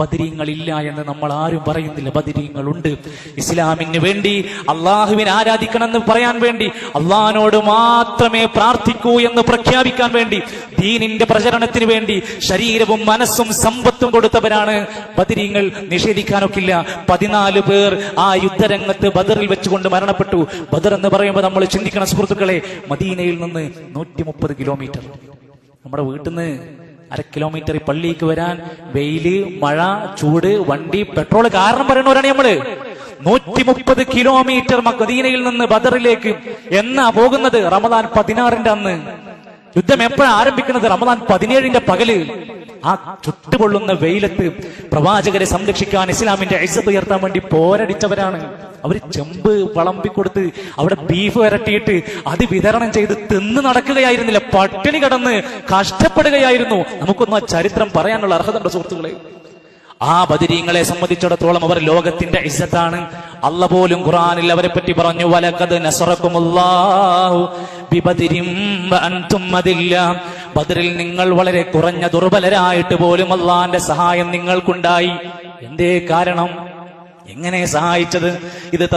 ബദരീങ്ങളില്ല എന്ന് നമ്മൾ ആരും പറയുന്നില്ല. ബദരീങ്ങളുണ്ട്. ഇസ്ലാമിന് വേണ്ടി അള്ളാഹുവിനെ ആരാധിക്കണമെന്ന് പറയാൻ വേണ്ടി അള്ളഹാനോട് മാത്രമേ പ്രാർത്ഥിക്കൂ എന്ന് പ്രഖ്യാപിക്കാൻ വേണ്ടി ദീനിന്റെ പ്രചരണത്തിന് വേണ്ടി ശരീരവും മനസ്സും സമ്പത്തും കൊടുത്തവരാണ് ബദരീങ്ങൾ നിഷേധിക്കാനൊക്കില്ല. പതിനാല് പേർ ആ യുദ്ധരംഗത്ത് ബദറിൽ വെച്ചുകൊണ്ട് മരണപ്പെട്ടു. ബദർ എന്ന് പറയുമ്പോൾ നമ്മൾ ചിന്തിക്കണം സുഹൃത്തുക്കളെ മദീനയിൽ നിന്ന് നൂറ്റി കിലോമീറ്റർ. നമ്മുടെ വീട്ടിൽ നിന്ന് അര കിലോമീറ്റർ പള്ളിക്ക് വരാൻ വെയിൽ മഴ ചൂട് വണ്ടി പെട്രോൾ കാരണം പറയുന്നവരാണ് നമ്മൾ. നൂറ്റി മുപ്പത് കിലോമീറ്റർ മദീനയിൽ നിന്ന് ബദറിലേക്ക് എന്നാ പോകുന്നത് റമദാൻ പതിനാറിന്റെ അന്ന്. യുദ്ധം എപ്പോഴാണ് ആരംഭിക്കുന്നത്? റമദാൻ പതിനേഴിന്റെ പകൽ. ആ ചുട്ടുപൊള്ളുന്ന വെയിലത്ത് പ്രവാചകരെ സംരക്ഷിക്കാൻ ഇസ്ലാമിന്റെ ഐസത്ത് ഉയർത്താൻ വേണ്ടി പോരടിച്ചവരാണ്. അവർ ചെമ്പ് വളമ്പിക്കൊടുത്ത് അവിടെ ബീഫ് വരട്ടിയിട്ട് അത് വിതരണം ചെയ്ത് തിന്ന് നടക്കുകയായിരുന്നില്ല. പട്ടിണി കടന്ന് കഷ്ടപ്പെടുകയായിരുന്നു. നമുക്കൊന്നും ആ ചരിത്രം പറയാനുള്ള അർഹതയുണ്ട് സുഹൃത്തുക്കളെ. ആ ബദിരീങ്ങളെ സംബന്ധിച്ചിടത്തോളം അവർ ലോകത്തിന്റെ ഇസ്സത്താണ് അല്ല പോലും ഖുറാനിൽ അവരെ പറ്റി പറഞ്ഞു വലക്കത് നസറക്കുമുല്ലാഹു ബദറിൽ നിങ്ങൾ വളരെ കുറഞ്ഞ ദുർബലരായിട്ട് പോലും അള്ളാന്റെ സഹായം നിങ്ങൾക്കുണ്ടായി. എന്തേ കാരണം? എങ്ങനെ സഹായിച്ചത്? ഇത്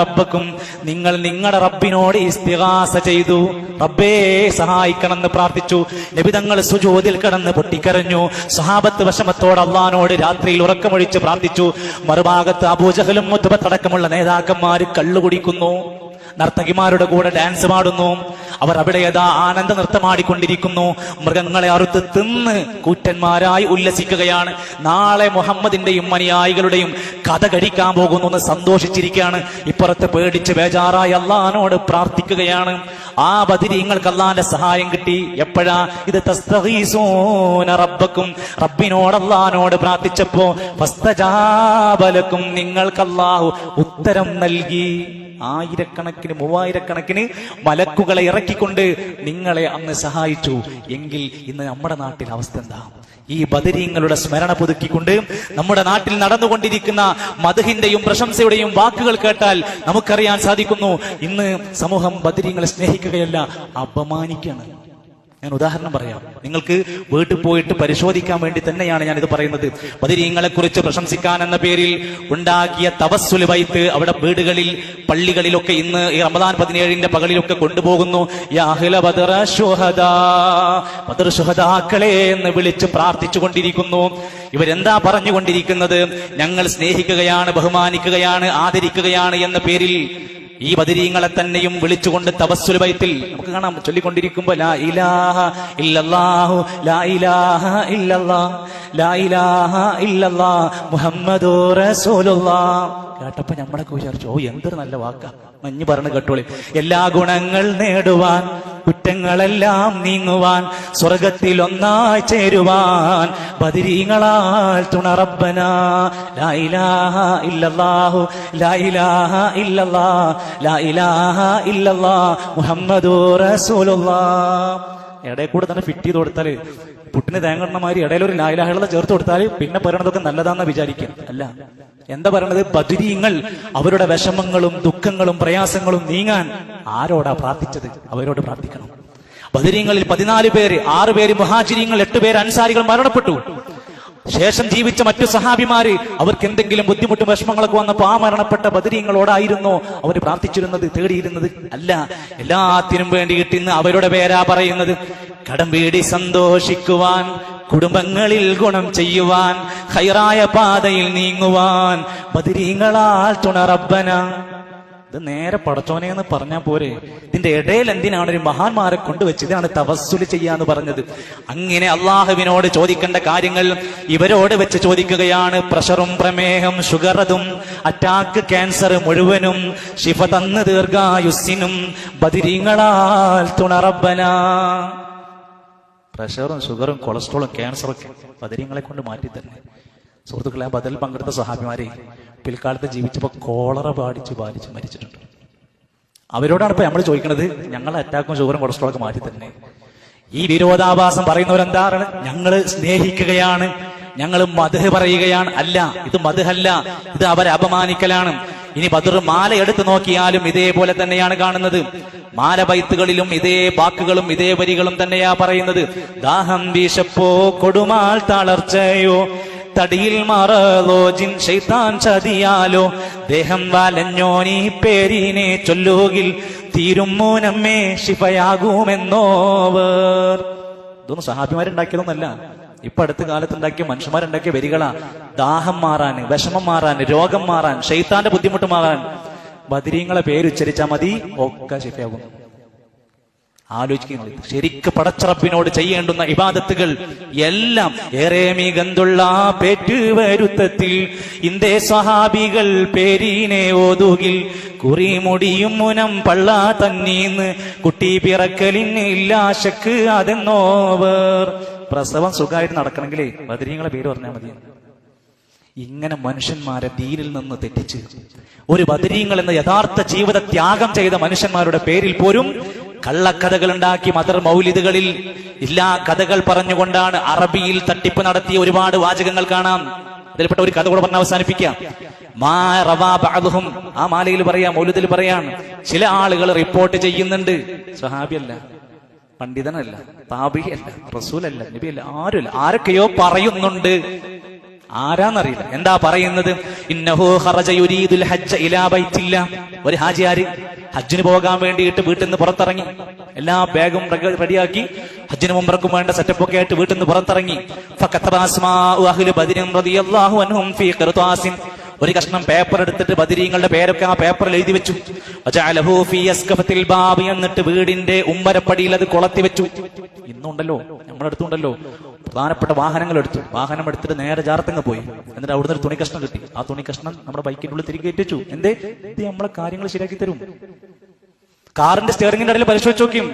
റബ്ബക്കും നിങ്ങൾ നിങ്ങളുടെ റബ്ബിനോട് ഇസ്തിഹാസ ചെയ്തു. റബ്ബേ സഹായിക്കണമെന്ന് പ്രാർത്ഥിച്ചു. നബിതങ്ങൾ സുജോതിൽ കിടന്ന് പൊട്ടിക്കരഞ്ഞു. സഹാബത്ത് വശമത്തോട് അള്ളഹാനോട് രാത്രിയിൽ ഉറക്കമൊഴിച്ച് പ്രാർത്ഥിച്ചു. മറുഭാഗത്ത് അബൂജഹലും മുത്തുബത്തടക്കമുള്ള നേതാക്കന്മാർ കള്ളുകുടിക്കുന്നു. നർത്തകിമാരുടെ കൂടെ ഡാൻസ് പാടുന്നു. അവർ അവിടെ യഥാ ആനന്ദ നൃത്തമാടിക്കൊണ്ടിരിക്കുന്നു മൃഗങ്ങളെ അറുത്ത് തിന്ന് കൂറ്റന്മാരായി ഉല്ലസിക്കുകയാണ്. നാളെ മുഹമ്മദിന്റെയും അനുയായികളുടെയും കഥ കഴിക്കാൻ പോകുന്നു എന്ന് സന്തോഷിച്ചിരിക്കുകയാണ്. ഇപ്പുറത്ത് പേടിച്ച് ബേജാറായി അള്ളഹാനോട് പ്രാർത്ഥിക്കുകയാണ്. ആ ബദിരീങ്ങൾക്ക് അള്ളാന്റെ സഹായം കിട്ടി. എപ്പോഴാ? ഇത് റബ്ബക്കും റബ്ബിനോട് അള്ളഹാനോട് പ്രാർത്ഥിച്ചപ്പോ ഫസ്തജാബലക്കും നിങ്ങൾക്ക് അള്ളാഹു ഉത്തരം നൽകി. ആയിരക്കണക്കിന് മൂവായിരക്കണക്കിന് മലക്കുകളെ ഇറക്കിക്കൊണ്ട് നിങ്ങളെ അന്ന് സഹായിച്ചു. എങ്കിൽ ഇന്ന് നമ്മുടെ നാട്ടിൽ അവസ്ഥ എന്താ? ഈ ബദരീങ്ങളുടെ സ്മരണ പുതുക്കിക്കൊണ്ട് നമ്മുടെ നാട്ടിൽ നടന്നുകൊണ്ടിരിക്കുന്ന മധുഹിന്റെയും പ്രശംസയുടെയും വാക്കുകൾ കേട്ടാൽ നമുക്കറിയാൻ സാധിക്കുന്നു. ഇന്ന് സമൂഹം ബദരീങ്ങളെ സ്നേഹിക്കുകയല്ല അപമാനിക്കുകയാണ്. ഞാൻ ഉദാഹരണം പറയാം. നിങ്ങൾക്ക് വീട്ടിൽ പോയിട്ട് പരിശോധിക്കാൻ വേണ്ടി തന്നെയാണ് ഞാൻ ഇത് പറയുന്നത്. ബദിരീങ്ങളെ കുറിച്ച് പ്രശംസിക്കാൻ എന്ന പേരിൽ ഉണ്ടാക്കിയ തവസ്സുൽ വൈത്ത് അവിടെ വീടുകളിൽ പള്ളികളിലൊക്കെ ഇന്ന് ഈ റമദാൻ പതിനേഴിന്റെ പകലിലൊക്കെ കൊണ്ടുപോകുന്നു. എന്ന് വിളിച്ച് പ്രാർത്ഥിച്ചു കൊണ്ടിരിക്കുന്നു ഇവരെന്താ പറഞ്ഞുകൊണ്ടിരിക്കുന്നത്? ഞങ്ങൾ സ്നേഹിക്കുകയാണ് ബഹുമാനിക്കുകയാണ് ആദരിക്കുകയാണ് എന്ന പേരിൽ ഈ ബദരീങ്ങളെ തന്നെയും വിളിച്ചുകൊണ്ട് തവസ്സുൽ ബൈത്തിൽ നമുക്ക് കാണാം ചൊല്ലിക്കൊണ്ടിരിക്കുമ്പോ ലാ ഇലാഹ ഇല്ലല്ലാഹു ലാ ഇലാഹ ഇല്ലല്ലാ ലാ ഇലാഹ ഇല്ലല്ലാ മുഹമ്മദു റസൂലുള്ളാ. കേട്ടപ്പോ നമ്മളൊക്കെ വിചാരിച്ചു ഓ എന്തൊരു നല്ല വാക്കാ. മഞ്ഞ് പറഞ്ഞു കേട്ടോളി. എല്ലാ ഗുണങ്ങൾ നേടുവാൻ കുറ്റങ്ങളെല്ലാം നീങ്ങുവാൻ സ്വർഗത്തിൽ ഒന്നായി ചേരുവാൻ ബദിരീങ്ങളാൽ തുണറബ്ബന. ലാ ഇലാഹ ഇല്ലല്ലാഹു ലാ ഇലാഹ ഇല്ലല്ലാ ലാ ഇലാഹ ഇല്ലല്ലാ മുഹമ്മദു ഇടയിൽ കൂടെ തന്നെ ഫിറ്റ് ചെയ്ത് കൊടുത്താൽ പുട്ടിന് തേങ്ങണ മാതിരി ഇടയിൽ ഒരു ലായിലാഹകളെ ചേർത്ത് കൊടുത്താൽ പിന്നെ പറയണതൊക്കെ നല്ലതാന്ന് വിചാരിക്കുക. അല്ല. എന്താ പറയണത്? ബദിരീങ്ങൾ അവരുടെ വിഷമങ്ങളും ദുഃഖങ്ങളും പ്രയാസങ്ങളും നീങ്ങാൻ ആരോടാ പ്രാർത്ഥിച്ചത്? അവരോട് പ്രാർത്ഥിക്കണം. ബദിരീങ്ങളിൽ പതിനാല് പേര് ആറ് പേര് മഹാചിരിയങ്ങൾ എട്ട് പേര് അൻസാരികൾ മരണപ്പെട്ടു. ശേഷം ജീവിച്ച മറ്റു സഹാബിമാര് അവർക്ക് എന്തെങ്കിലും ബുദ്ധിമുട്ടും വിഷമങ്ങളൊക്കെ വന്നപ്പോ ആ മരണപ്പെട്ട ബദരീങ്ങളോടായിരുന്നോ അവർ പ്രാർത്ഥിച്ചിരുന്നത് തേടിയിരുന്നത്. അല്ല എല്ലാത്തിനും വേണ്ടിയിട്ട് ഇന്ന് അവരുടെ പേരാ പറയുന്നത് കടം വീടി സന്തോഷിക്കുവാൻ കുടുംബങ്ങളിൽ ഗുണം ചെയ്യുവാൻ ഹൈറായ പാതയിൽ നീങ്ങുവാൻ ബദരീങ്ങളാൽ തുണറബന ഇത് നേരെ പടച്ചോനെ എന്ന് പറഞ്ഞാൽ പോരെ. ഇതിന്റെ ഇടയിൽ എന്തിനാണ് ഒരു മഹാന്മാരെ കൊണ്ടുവച്ച് ഇതാണ് തവസ്സുൽ ചെയ്യാന്ന് പറഞ്ഞത്. അങ്ങനെ അള്ളാഹുവിനോട് ചോദിക്കേണ്ട കാര്യങ്ങൾ ഇവരോട് വെച്ച് ചോദിക്കുകയാണ്. പ്രഷറും പ്രമേഹം ഷുഗറതും അറ്റാക്ക് ക്യാൻസർ മുഴുവനും ശിഫ തന്ന് ദീർഘായുസിനും ബദിരീങ്ങളാൽ തുണറബന പ്രഷറും ഷുഗറും കൊളസ്ട്രോളും ക്യാൻസറും ഒക്കെ ബദിരീങ്ങളെ കൊണ്ട് മാറ്റി തന്നെ സുഹൃത്തുക്കളെ ആ ബദൽ പങ്കെടുത്ത സഹാബിമാരെ പിൽക്കാലത്ത് ജീവിച്ചപ്പോൾ കോളറ ബാധിച്ച് ബാധിച്ച് മരിച്ചിട്ടുണ്ട്. അവരോടാണ് ഇപ്പൊ നമ്മൾ ചോദിക്കുന്നത് ഞങ്ങളെ അറ്റാക്കും ഷുഗറും കൊളസ്ട്രോളൊക്കെ മാറ്റി തന്നെ ഈ വിരോധാഭാസം പറയുന്നവരെന്താണ് ഞങ്ങൾ സ്നേഹിക്കുകയാണ് ഞങ്ങൾ മധു പറയുകയാണ്. അല്ല ഇത് മധുഹല്ല ഇത് അവരെ അപമാനിക്കലാണ്. ഇനി ബദർ മാല എടുത്തു നോക്കിയാലും ഇതേപോലെ തന്നെയാണ് കാണുന്നത്. മാല ബൈത്തുകളിലും ഇതേ വാക്കുകളും ഇതേ വരികളും തന്നെയാ പറയുന്നത്. ദാഹം വീശപ്പോ കൊടുമാൾ തളർച്ചയോ തടിയിൽ മറലോ ജിൻ ശൈത്താൻ ചതിയാലോ ദേഹം വാലഞ്ഞോ നീ പേരിനെ ചൊല്ലുകിൽ തീരും മൂനമ്മേ ശിഫയാകുമെന്നോവർ. ഇതൊന്നും സഹാബിമാരുണ്ടാക്കിയതൊന്നല്ല. ഇപ്പൊ അടുത്ത കാലത്ത് ഉണ്ടാക്കിയ മനുഷ്യന്മാരുണ്ടാക്കിയ വരികളാ ദാഹം മാറാൻ വിഷമം മാറാൻ രോഗം മാറാൻ ഷെയ്ത്താന്റെ ബുദ്ധിമുട്ട് മാറാൻ. ബദിരീങ്ങളെ പേരുച്ചരിച്ചാൽ മതി ഒക്കെ ശരിയാകും. ആലോചിക്കുന്നത് ശരിക്ക് പടച്ചറപ്പിനോട് ചെയ്യേണ്ടുന്ന ഇബാദത്തുകൾ എല്ലാം ഏറെ മികന്തുള്ള പേറ്റുവരുത്തത്തിൽ ഇന്ത്യ സഹാബികൾ പേരീനെ ഓതുകിൽ. കുറിമുടിയും മുനം പള്ള തന്നീന്ന്. കുട്ടി പിറക്കലിന് ഇല്ലാശക്ക് അതെന്നോവർ. പ്രസവം സുഖമായിട്ട് നടക്കണമെങ്കിലേ ബദരീങ്ങളെ പേര് പറഞ്ഞാൽ മതി. ഇങ്ങനെ മനുഷ്യന്മാരെ ദീനിൽ നിന്ന് തെറ്റിച്ച് ഒരു ബദരീങ്ങൾ എന്ന യഥാർത്ഥ ജീവിത ത്യാഗം ചെയ്ത മനുഷ്യന്മാരുടെ പേരിൽ പോലും കള്ളക്കഥകൾ ഉണ്ടാക്കി മദർ മൗലിദുകളിൽ എല്ലാ കഥകൾ പറഞ്ഞുകൊണ്ടാണ് അറബിയിൽ തട്ടിപ്പ് നടത്തിയ ഒരുപാട് വാചകങ്ങൾ കാണാം. അതിൽപ്പെട്ട ഒരു കഥ കൂടെ പറഞ്ഞ് അവസാനിപ്പിക്കാം. ആ മാലയിൽ പറയാം മൗലിദിൽ പറയാം. ചില ആളുകൾ റിപ്പോർട്ട് ചെയ്യുന്നുണ്ട്. സ്വഹാബിയല്ല. പണ്ഡിതനല്ല താപിയല്ല റസൂലല്ല നബിയല്ല ആരുമല്ല. ആരൊക്കെയോ പറയുന്നുണ്ട്. ആരാന്നറിയില്ല. എന്താ പറയുന്നത്? ഹജ്ജ ഇലാ ഒരു ഹാജിയാര് ഹജ്ജിന് പോകാൻ വേണ്ടിയിട്ട് വീട്ടിൽ നിന്ന് പുറത്തിറങ്ങി. എല്ലാ ബാഗും റെഡിയാക്കി. ഹജ്ജിന് മുമ്പർക്കും വേണ്ട സെറ്റപ്പ് ഒക്കെ ആയിട്ട് വീട്ടിൽ നിന്ന് പുറത്തിറങ്ങി. അഹ്ലി റളിയല്ലാഹു അൻഹും ഫീ ഖിർതാസിൻ ഒരു കഷ്ണം പേപ്പർ എടുത്തിട്ട് ബദിരീങ്ങളുടെ പേരൊക്കെ ആ പേപ്പറിൽ എഴുതി വെച്ചു. ബാബി എന്നിട്ട് വീടിന്റെ ഉമ്മരപ്പടിയിൽ അത് കൊളത്തി വെച്ചു. ഇന്നുണ്ടല്ലോ നമ്മുടെ അടുത്തുണ്ടല്ലോ പ്രധാനപ്പെട്ട വാഹനങ്ങൾ എടുത്തു. വാഹനം എടുത്തിട്ട് നേരെ ജാർത്തങ്ങ് പോയി. എന്നിട്ട് അവിടുന്ന് ഒരു തുണി കഷ്ണം കിട്ടി. ആ തുണി കഷ്ണം നമ്മുടെ ബൈക്കിന്റെ ഉള്ളിൽ തിരികെ എത്തിച്ചു എന്തേ? ഇത് നമ്മളെ കാര്യങ്ങൾ ശരിയാക്കി തരും. കാറിന്റെ സ്റ്റിയറിംഗിന്റെ ഇടയിൽ പരിശോധിച്ച് നോക്കും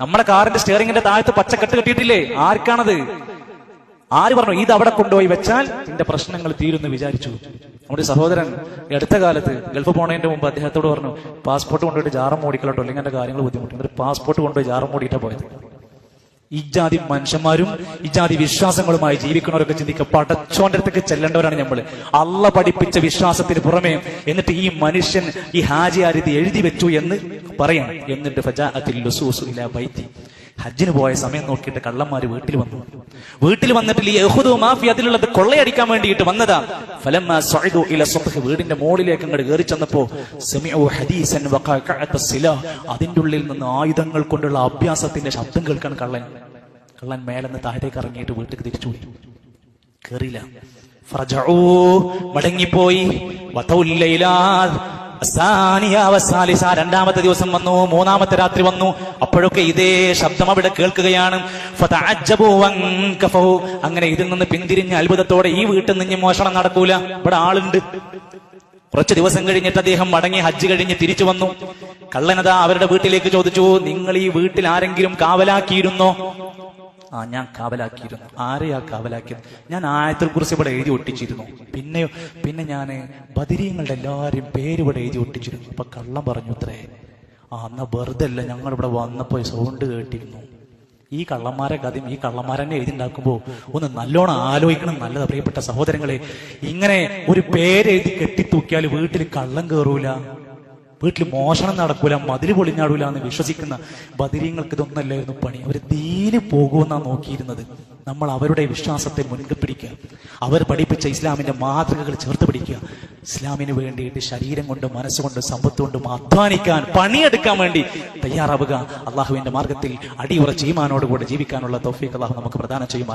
നമ്മുടെ കാറിന്റെ സ്റ്റിയറിംഗിന്റെ താഴത്ത് പച്ചക്കെട്ട് കെട്ടിയിട്ടില്ലേ? ആർക്കാണത്? ആര് പറഞ്ഞു ഇത് അവിടെ കൊണ്ടുപോയി വെച്ചാൽ നിന്റെ പ്രശ്നങ്ങൾ തീരുമെന്ന് വിചാരിച്ചു. നമ്മുടെ സഹോദരൻ അടുത്ത കാലത്ത് ഗൾഫ് പോണതിന്റെ മുമ്പ് അദ്ദേഹത്തോട് പറഞ്ഞു പാസ്പോർട്ട് കൊണ്ടുപോയിട്ട് ജാറം മൂടിക്കലോട്ടോ അല്ലെങ്കിൽ എന്റെ കാര്യങ്ങൾ ബുദ്ധിമുട്ടുണ്ട് ഒരു പാസ്പോർട്ട് കൊണ്ടുപോയി ജാറം മൂടിയിട്ടാ പോയത്. ഇജാതി മനുഷ്യന്മാരും ഇജാതി വിശ്വാസങ്ങളുമായി ജീവിക്കുന്നവരൊക്കെ ചിന്തിക്കുക പടച്ചോന്റെ അടുത്തേക്ക് ചെല്ലേണ്ടവരാണ് നമ്മൾ അള്ള പഠിപ്പിച്ച വിശ്വാസത്തിന് പുറമെ എന്നിട്ട് ഈ മനുഷ്യൻ ഈ ഹാജി ഇത് എഴുതി വെച്ചു എന്ന് പറയണം. എന്നിട്ട് ലുസൂസു ഇലാ ബൈത്തി. ഹജ്ജിന് പോയ സമയം നോക്കിയിട്ട് കള്ളന്മാര് വീട്ടിൽ വന്നു. വീട്ടിൽ വന്നിട്ട് ഈ യഹുദു മാഫി അതിലുള്ളത് കൊള്ളയടിക്കാൻ വേണ്ടിയിട്ട് വന്നതാ. ഫലം വീടിന്റെ മുകളിലേക്ക് അങ്ങോട്ട് കയറി ചെന്നപ്പോ അതിന്റെ ഉള്ളിൽ നിന്ന് ആയുധങ്ങൾ കൊണ്ടുള്ള അഭ്യാസത്തിന്റെ ശബ്ദം കേൾക്കാൻ കള്ളൻ. കള്ളൻ മേലെന്ന് താഴേക്ക് ഇറങ്ങിയിട്ട് വീട്ടിൽ തിരിച്ചു പോയി. ഫറജഊ മടങ്ങിപ്പോയി. രണ്ടാമത്തെ ദിവസം വന്നു മൂന്നാമത്തെ രാത്രി വന്നു. അപ്പോഴൊക്കെ ഇതേ ശബ്ദം അവിടെ കേൾക്കുകയാണ്. അങ്ങനെ ഇതിൽ നിന്ന് പിന്തിരിഞ്ഞ അത്ഭുതത്തോടെ ഈ വീട്ടിൽ നിന്ന് മോഷണം നടക്കൂല. ഇവിടെ ആളുണ്ട്. കുറച്ച് ദിവസം കഴിഞ്ഞിട്ട് അദ്ദേഹം മടങ്ങി ഹജ്ജ് കഴിഞ്ഞ് തിരിച്ചു വന്നു. കള്ളനത അവരുടെ വീട്ടിലേക്ക് ചോദിച്ചു നിങ്ങൾ ഈ വീട്ടിൽ ആരെങ്കിലും കാവലാക്കിയിരുന്നോ? ആ ഞാൻ കാവലാക്കിയിരുന്നു. ആരെയാ കാവലാക്കിയത്? ഞാൻ ആയത്തിൽ കുറിച്ച് ഇവിടെ എഴുതി ഒട്ടിച്ചിരുന്നു. പിന്നെ പിന്നെ ഞാൻ ബദിരീങ്ങളുടെ എല്ലാവരും പേര് ഇവിടെ എഴുതി ഒട്ടിച്ചിരുന്നു. അപ്പൊ കള്ളം പറഞ്ഞു അത്രേ ആ എന്നാ വെറുതെ അല്ല ഞങ്ങൾ ഇവിടെ വന്നപ്പോ സൗണ്ട് കേട്ടിരുന്നു. ഈ കള്ളന്മാരെ കഥയും ഈ കള്ളന്മാരെന്നെ എഴുതിണ്ടാക്കുമ്പോൾ ഒന്ന് നല്ലോണം ആലോചിക്കണം. നല്ലത് പ്രിയപ്പെട്ട സഹോദരങ്ങളെ. ഇങ്ങനെ ഒരു പേരെഴുതി കെട്ടിത്തൂക്കിയാൽ വീട്ടിൽ കള്ളം കയറൂല വീട്ടിൽ മോഷണം നടക്കൂല മതിൽ പൊളിഞ്ഞാടൂല എന്ന് വിശ്വസിക്കുന്ന ബദിരീങ്ങൾക്ക് ഇതൊന്നല്ലായിരുന്നു പണി. അവർ ദീന് പോകുമെന്നാണ് നോക്കിയിരുന്നത്. നമ്മൾ അവരുടെ വിശ്വാസത്തെ മുൻകെ പിടിക്കുക. അവർ പഠിപ്പിച്ച ഇസ്ലാമിന്റെ മാതൃകകൾ ചേർത്ത് പിടിക്കുക. ഇസ്ലാമിന് വേണ്ടിയിട്ട് ശരീരം കൊണ്ട് മനസ്സുകൊണ്ട് സമ്പത്ത് കൊണ്ടും അധ്വാനിക്കാൻ പണിയെടുക്കാൻ വേണ്ടി തയ്യാറാവുക. അള്ളാഹുവിന്റെ മാർഗത്തിൽ അടിയുറച്ച് ഈമാനോടുകൂടെ ജീവിക്കാനുള്ള തൗഫീഖ് അള്ളാഹു നമുക്ക് പ്രദാനം ചെയ്യുമാറാകട്ടെ.